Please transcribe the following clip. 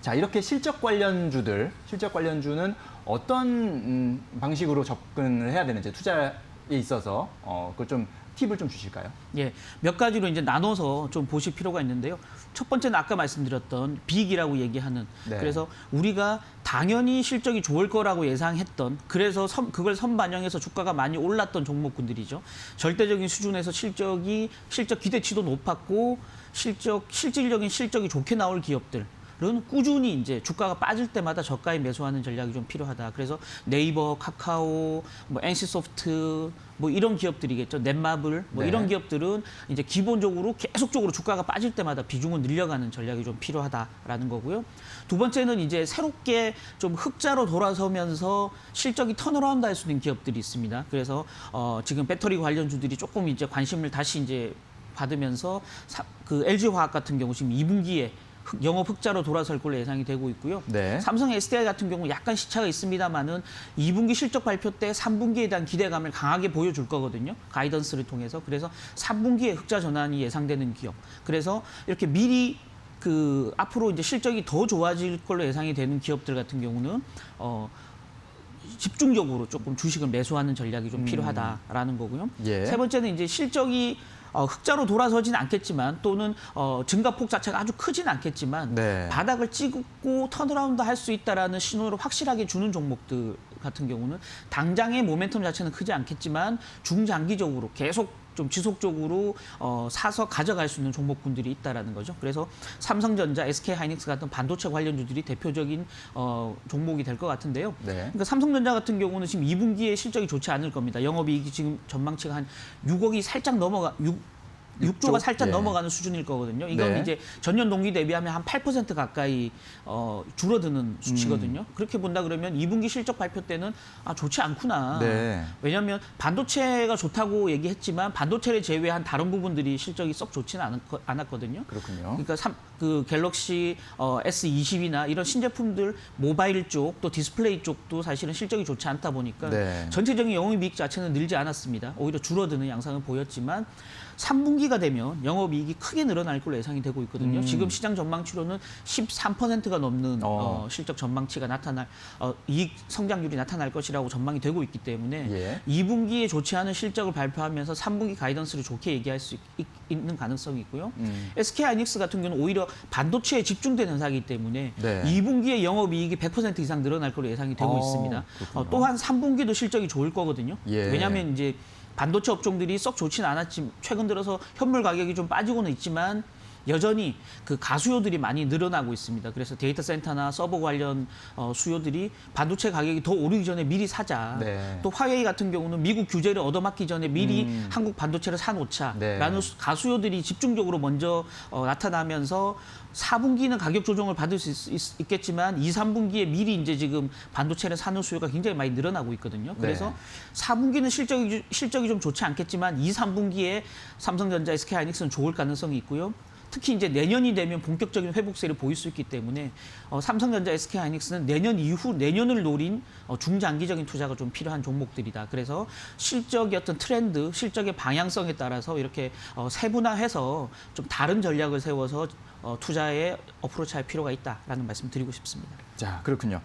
자, 이렇게 실적 관련주들, 실적 관련주는 어떤 음, 방식으로 접근을 해야 되는지 투자에 있어서 어, 그걸 좀 팁을 좀 주실까요? 예, 몇 가지로 이제 나눠서 좀 보실 필요가 있는데요. 첫 번째는 아까 말씀드렸던 빅이라고 얘기하는 네. 그래서 우리가 당연히 실적이 좋을 거라고 예상했던 그래서 선- 그걸 선반영해서 주가가 많이 올랐던 종목군들이죠. 절대적인 수준에서 실적이 실적 기대치도 높았고 실적 실질적인 실적이 좋게 나올 기업들 은 꾸준히 이제 주가가 빠질 때마다 저가에 매수하는 전략이 좀 필요하다. 그래서 네이버, 카카오, 뭐 NC소프트 뭐 이런 기업들이겠죠. 넷마블 뭐 네. 이런 기업들은 이제 기본적으로 계속적으로 주가가 빠질 때마다 비중을 늘려가는 전략이 좀 필요하다라는 거고요. 두 번째는 이제 새롭게 좀 흑자로 돌아서면서 실적이 턴어라운드 할 수 있는 기업들이 있습니다. 그래서 어 지금 배터리 관련주들이 조금 이제 관심을 다시 이제 받으면서 사- 그 LG 화학 같은 경우 지금 2분기에 영업 흑자로 돌아설 걸로 예상이 되고 있고요. 네. 삼성 SDI 같은 경우 약간 시차가 있습니다만은 2분기 실적 발표 때 3분기에 대한 기대감을 강하게 보여줄 거거든요. 가이던스를 통해서. 그래서 3분기에 흑자 전환이 예상되는 기업. 그래서 이렇게 미리 그 앞으로 이제 실적이 더 좋아질 걸로 예상이 되는 기업들 같은 경우는 어 집중적으로 조금 주식을 매수하는 전략이 좀 필요하다라는 거고요. 예. 세 번째는 이제 실적이 어, 흑자로 돌아서진 않겠지만 또는 어, 증가폭 자체가 아주 크진 않겠지만 네. 바닥을 찍고 턴어라운드 할 수 있다라는 신호를 확실하게 주는 종목들 같은 경우는 당장의 모멘텀 자체는 크지 않겠지만 중장기적으로 계속 좀 지속적으로 어, 사서 가져갈 수 있는 종목군들이 있다라는 거죠. 그래서 삼성전자, SK 하이닉스 같은 반도체 관련주들이 대표적인 어, 종목이 될 것 같은데요. 네. 그러니까 삼성전자 같은 경우는 지금 2분기에 실적이 좋지 않을 겁니다. 영업이익이 지금 전망치가 한 6억이 살짝 넘어가 6 육조? 6조가 살짝 예. 넘어가는 수준일 거거든요. 이건 네. 이제 전년 동기 대비하면 한 8% 가까이 어, 줄어드는 수치거든요. 그렇게 본다 그러면 2분기 실적 발표 때는 아 좋지 않구나. 네. 왜냐하면 반도체가 좋다고 얘기했지만 반도체를 제외한 다른 부분들이 실적이 썩 좋지는 않았, 않았거든요. 그렇군요. 그러니까 삼, 그 갤럭시 어, S20이나 이런 신제품들 모바일 쪽 또 디스플레이 쪽도 사실은 실적이 좋지 않다 보니까 네. 전체적인 영업이익 자체는 늘지 않았습니다. 오히려 줄어드는 양상을 보였지만 3분기 가 되면 영업이익이 크게 늘어날 걸로 예상이 되고 있거든요. 음. 지금 시장 전망치로는 13%가 넘는 어. 어, 실적 전망치가 나타날 어, 이익 성장률이 나타날 것이라고 전망이 되고 있기 때문에 예. 2분기에 좋지 않은 실적을 발표하면서 3분기 가이던스를 좋게 얘기할 수 있, 는 가능성이 있고요. 음. SK 하이닉스 같은 경우는 오히려 반도체에 집중된 회사이기 때문에 네. 2분기에 영업이익이 100% 이상 늘어날 걸로 예상이 되고 어, 있습니다. 어, 또한 3분기도 실적이 좋을 거거든요. 예. 왜냐하면 이제 반도체 업종들이 썩 좋지는 않았지. 최근 들어서 현물 가격이 좀 빠지고는 있지만 여전히 그 가수요들이 많이 늘어나고 있습니다. 그래서 데이터 센터나 서버 관련 어, 수요들이 반도체 가격이 더 오르기 전에 미리 사자. 네. 또 화웨이 같은 경우는 미국 규제를 얻어맞기 전에 미리 한국 반도체를 사놓자라는 네. 수- 가수요들이 집중적으로 먼저 어, 나타나면서 4분기는 가격 조정을 받을 수 있, 겠지만 2, 3분기에 미리 이제 지금 반도체를 사는 수요가 굉장히 많이 늘어나고 있거든요. 그래서 네. 4분기는 실적이 실적이 좀 좋지 않겠지만 2, 3분기에 삼성전자, SK 하이닉스는 좋을 가능성이 있고요. 특히 이제 내년이 되면 본격적인 회복세를 보일 수 있기 때문에 어, 삼성전자, SK 하이닉스는 내년 이후 내년을 노린 어, 중장기적인 투자가 좀 필요한 종목들이다. 그래서 실적의 어떤 트렌드, 실적의 방향성에 따라서 이렇게 어, 세분화해서 좀 다른 전략을 세워서 어, 투자에 어프로치할 필요가 있다라는 말씀 드리고 싶습니다. 자, 그렇군요.